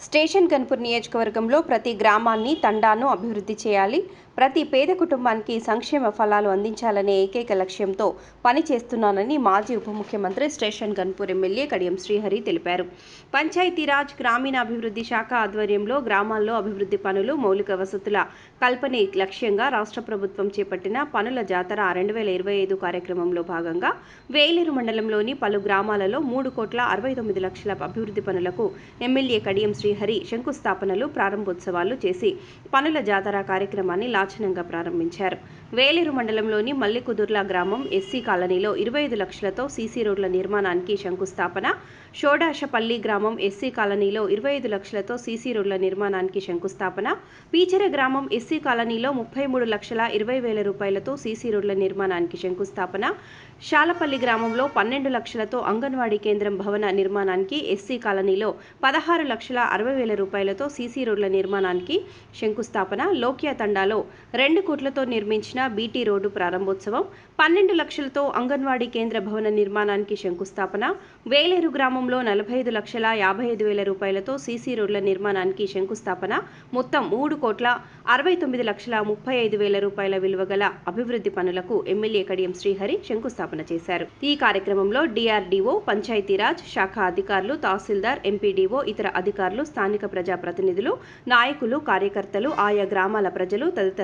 Station Ghanpur నియోజకవర్గంలో ప్రతి గ్రామాన్ని తండాను అభివృద్ధి చేయాలి. ప్రతి పేద కుటుంబానికి సంక్షేమ ఫలాలు అందించాలనే ఏకైక లక్ష్యంతో పనిచేస్తున్నానని మాజీ ఉప ముఖ్యమంత్రి స్టేషన్ గన్పూర్ ఎమ్మెల్యే కడియం శ్రీహరి తెలిపారు. పంచాయతీరాజ్ గ్రామీణాభివృద్ధి శాఖ ఆధ్వర్యంలో గ్రామాల్లో అభివృద్ధి పనులు మౌలిక వసతుల కల్పనే లక్ష్యంగా రాష్ట్ర ప్రభుత్వం చేపట్టిన పనుల జాతర రెండు వేల ఇరవై ఐదు కార్యక్రమంలో భాగంగా వేలేరు మండలంలోని పలు గ్రామాలలో మూడు కోట్ల అరవై తొమ్మిది లక్షల అభివృద్ధి పనులకు ఎమ్మెల్యే కడియం శ్రీహరి శంకుస్థాపనలు ప్రారంభోత్సవాలు చేసి పనుల జాతర కార్యక్రమాన్ని లాంఛనంగా ప్రారంభించారు. వేలేరు మండలంలోని మల్లికుదుర్ల గ్రామం ఎస్సీ కాలనీలో ఇరవై ఐదు లక్షలతో సీసీ రోడ్ల నిర్మాణానికి శంకుస్థాపన షోడాషపల్లి గ్రామం ఎస్సీ కాలనీలో ఇరవై ఐదు లక్షలతో సీసీ రోడ్ల నిర్మాణానికి శంకుస్థాపన పీచెర గ్రామం ఎస్సీ కాలనీలో ముప్పై మూడు లక్షల ఇరవై వేల రూపాయలతో సీసీ రోడ్ల నిర్మాణానికి శంకుస్థాపన శాలపల్లి గ్రామంలో పన్నెండు లక్షలతో అంగన్వాడీ కేంద్రం భవన నిర్మాణానికి ఎస్సీ కాలనీలో పదహారు లక్షల అరవై వేల రూపాయలతో సీసీ రోడ్ల నిర్మాణానికి శంకుస్థాపన లోకియా తండాలో రెండు కోట్లతో నిర్మించిన బీటీ రోడ్డు ప్రారంభోత్సవం పన్నెండు లక్షలతో అంగన్వాడీ కేంద్ర భవన నిర్మాణానికి శంకుస్థాపన వేలేరు గ్రామంలో నలభై ఐదు లక్షల యాభై ఐదు వేల రూపాయలతో సీసీ రోడ్ల నిర్మాణానికి శంకుస్థాపన మొత్తం మూడు కోట్ల అరవై తొమ్మిది లక్షల ముప్పై ఐదు వేల రూపాయల విలువ గల అభివృద్ధి పనులకు ఎమ్మెల్యే కడియం శ్రీహరి శంకుస్థాపన చేశారు. ఈ కార్యక్రమంలో డిఆర్డీఓ పంచాయతీరాజ్ శాఖ అధికారులు తహసీల్దార్ ఎంపీడీఓ ఇతర అధికారులు స్థానిక ప్రజాప్రతినిధులు నాయకులు కార్యకర్తలు ఆయా గ్రామాల ప్రజలు తదితర